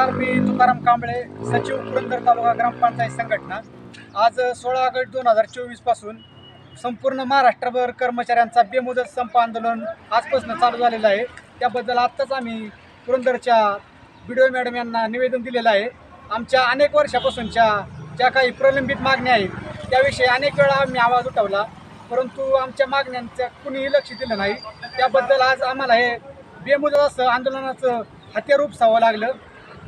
नमस्कार मी तुकाराम कांबळे सचिव पुरंदर तालुका ग्रामपंचायत संघटना. आज सोळा ऑगस्ट दोन हजार चोवीसपासून संपूर्ण महाराष्ट्रभर कर्मचाऱ्यांचा बेमुदत संप आंदोलन आजपासून चालू झालेलं आहे. त्याबद्दल आत्ताच आम्ही पुरंदरच्या बी डी ओ मॅडम यांना निवेदन दिलेलं आहे. आमच्या अनेक वर्षापासूनच्या ज्या काही प्रलंबित मागण्या आहेत त्याविषयी अनेक वेळा आम्ही आवाज उठवला. परंतु आमच्या मागण्यांचं कुणीही लक्ष दिलं नाही. त्याबद्दल आज आम्हाला हे बेमुदत असं आंदोलनाचं हत्यारूप सावं लागलं.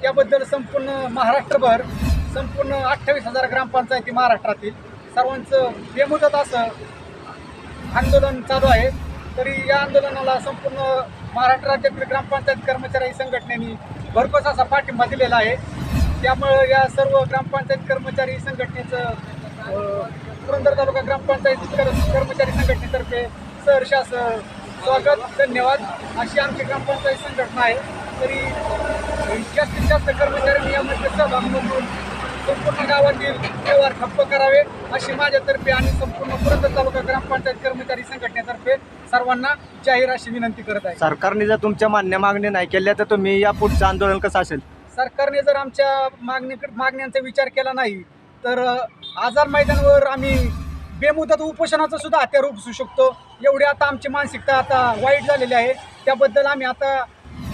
त्याबद्दल संपूर्ण महाराष्ट्रभर संपूर्ण अठ्ठावीस हजार ग्रामपंचायती महाराष्ट्रातील सर्वांचं बेमुदत असं आंदोलन चालू आहे. तरी या आंदोलनाला संपूर्ण महाराष्ट्र राज्यातील ग्रामपंचायत कर्मचारी संघटनेने भरपूर असा पाठिंबा दिलेला आहे. त्यामुळं या सर्व ग्रामपंचायत कर्मचारी संघटनेचं पुरंदर तालुका ग्रामपंचायत कर्मचारी संघटनेतर्फे सहर्ष स्वागत धन्यवाद. अशी आमची ग्रामपंचायत संघटना आहे. तरी जास्त कर्मचाऱ्यांनी यामध्ये सहभाग नोंदवून संपूर्ण गावातील व्यवहार ठप्प करावे अशी माझ्यातर्फे आणि संपूर्ण पुरंदर तालुका ग्रामपंचायत कर्मचारी संघटनेतर्फे सर्वांना जाहीर अशी विनंती करत आहे. सरकारने जर तुमच्या मान्य मागणी नाही केल्या तर तुम्ही या पुढचं आंदोलन कसं असेल? सरकारने जर आमच्या मागणीकडे मागण्यांचा विचार केला नाही तर आझाद मैदानावर आम्ही बेमुदत उपोषणाचं सुद्धा हत्यार उपसू शकतो. एवढी आता आमची मानसिकता आता वाईट झालेली आहे. त्याबद्दल आम्ही आता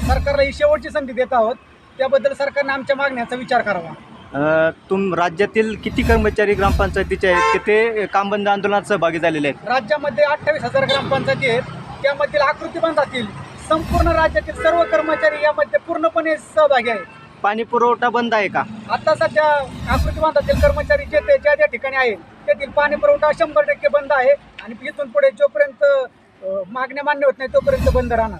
सरकारला ही शेवटची संधी देत आहोत. त्याबद्दल सरकारने आमच्या मागण्याचा विचार करावा. अं, तुम राज्यातील किती कर्मचारी ग्रामपंचायतीचे आहेत? की ते कामबंद आंदोलनात सहभागी झालेले आहेत? राज्यामध्ये अठ्ठावीस हजार ग्रामपंचायती आहेत. त्यामधील आकृतीबंधातील संपूर्ण राज्यातील सर्व कर्मचारी यामध्ये पूर्णपणे सहभागी आहेत. पाणी पुरवठा बंद आहे का? आता सध्या आकृतीबंधातील कर्मचारी जे ते ज्या ज्या ठिकाणी आहेत तेथील पाणी पुरवठा शंभर टक्के बंद आहे आणि इथून पुढे जोपर्यंत अ, मागण्या मान्य होत नाही तोपर्यंत बंद राहणार.